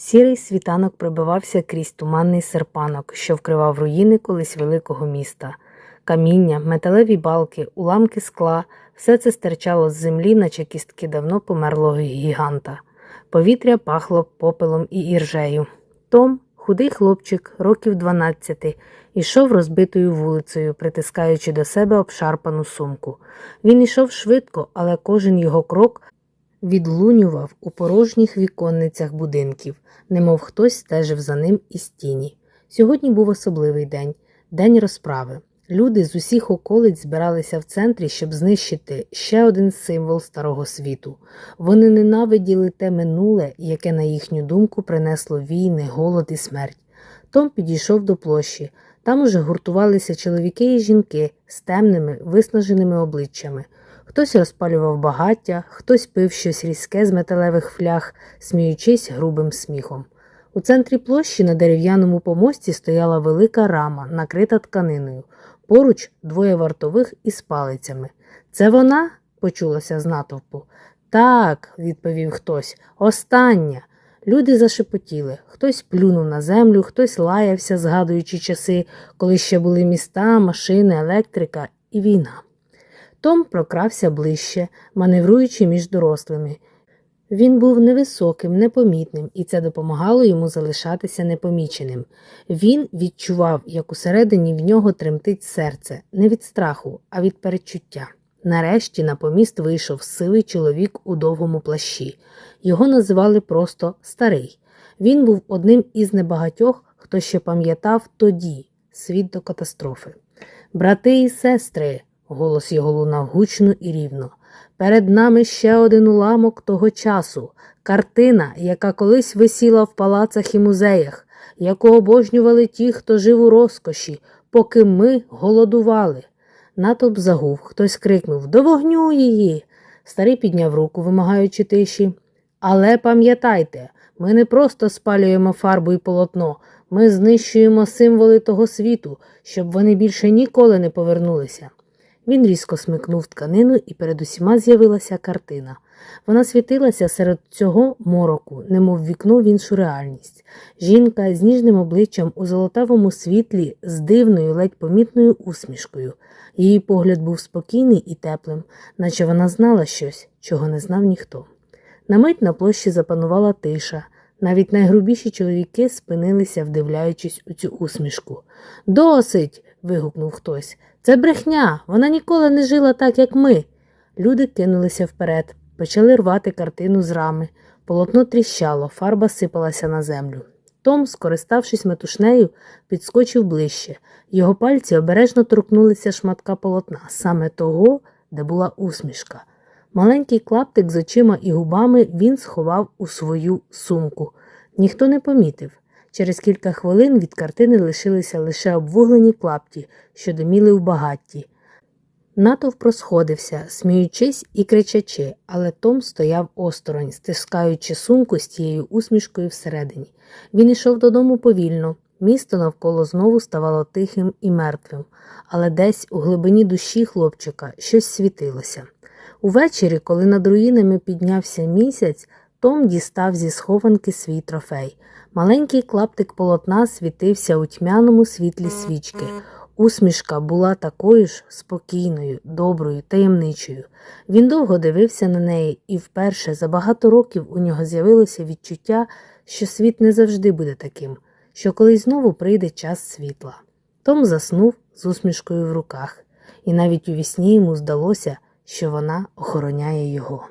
Сірий світанок пробивався крізь туманний серпанок, що вкривав руїни колись великого міста. Каміння, металеві балки, уламки скла все це стирчало з землі, наче кістки давно померлого гіганта. Повітря пахло попелом і іржею. Том, худий хлопчик, років 12, ішов розбитою вулицею, притискаючи до себе обшарпану сумку. Він ішов швидко, але кожен його крок відлунював у порожніх віконницях будинків, немов хтось стежив за ним із тіні. Сьогодні був особливий день день розправи. Люди з усіх околиць збиралися в центрі, щоб знищити ще один символ старого світу. Вони ненавиділи те минуле, яке, на їхню думку, принесло війни, голод і смерть. Том підійшов до площі. Там уже гуртувалися чоловіки і жінки з темними, виснаженими обличчями. Хтось розпалював багаття, хтось пив щось різке з металевих фляг, сміючись грубим сміхом. У центрі площі на дерев'яному помості стояла велика рама, накрита тканиною. Поруч двоє вартових із палицями. Це вона? почулося з натовпу. Так, відповів хтось. Остання. Люди зашепотіли. Хтось плюнув на землю, хтось лаявся, згадуючи часи, коли ще були міста, машини, електрика і війна. Том прокрався ближче, маневруючи між дорослими. Він був невисоким, непомітним, і це допомагало йому залишатися непоміченим. Він відчував, як усередині в нього тремтить серце, не від страху, а від перечуття. Нарешті на поміст вийшов сивий чоловік у довгому плащі. Його називали просто старий. Він був одним із небагатьох, хто ще пам'ятав тоді світ до катастрофи. Брати і сестри, голос його лунав гучно і рівно. Перед нами ще один уламок того часу, картина, яка колись висіла в палацах і музеях, яку обожнювали ті, хто жив у розкоші, поки ми голодували. Натовп загув, хтось крикнув До вогню її. Старий підняв руку, вимагаючи тиші. Але пам'ятайте, ми не просто спалюємо фарбу і полотно, ми знищуємо символи того світу, щоб вони більше ніколи не повернулися. Він різко смикнув тканину, і перед усіма з'явилася картина. Вона світилася серед цього мороку, немов вікно в іншу реальність. Жінка з ніжним обличчям у золотавому світлі, з дивною, ледь помітною усмішкою. Її погляд був спокійний і теплим, наче вона знала щось, чого не знав ніхто. На мить на площі запанувала тиша. Навіть найгрубіші чоловіки спинилися, вдивляючись у цю усмішку. Досить. вигукнув хтось. Це брехня. Вона ніколи не жила так, як ми. Люди кинулися вперед, почали рвати картину з рами. Полотно тріщало, фарба сипалася на землю. Том, скориставшись метушнею, підскочив ближче. Його пальці обережно торкнулися шматка полотна, саме того, де була усмішка. Маленький клаптик з очима і губами він сховав у свою сумку. Ніхто не помітив. Через кілька хвилин від картини лишилися лише обвуглені клапті, що доміли у багатті. Натовп розходився, сміючись і кричачи, але Том стояв осторонь, стискаючи сумку з тією усмішкою всередині. Він йшов додому повільно. Місто навколо знову ставало тихим і мертвим, але десь у глибині душі хлопчика щось світилося. Увечері, коли над руїнами піднявся місяць, Том дістав зі схованки свій трофей. Маленький клаптик полотна світився у тьмяному світлі свічки. Усмішка була такою ж спокійною, доброю, таємничою. Він довго дивився на неї, і вперше за багато років у нього з'явилося відчуття, що світ не завжди буде таким, що колись знову прийде час світла. Том заснув з усмішкою в руках, і навіть у вісні йому здалося, що вона охороняє його.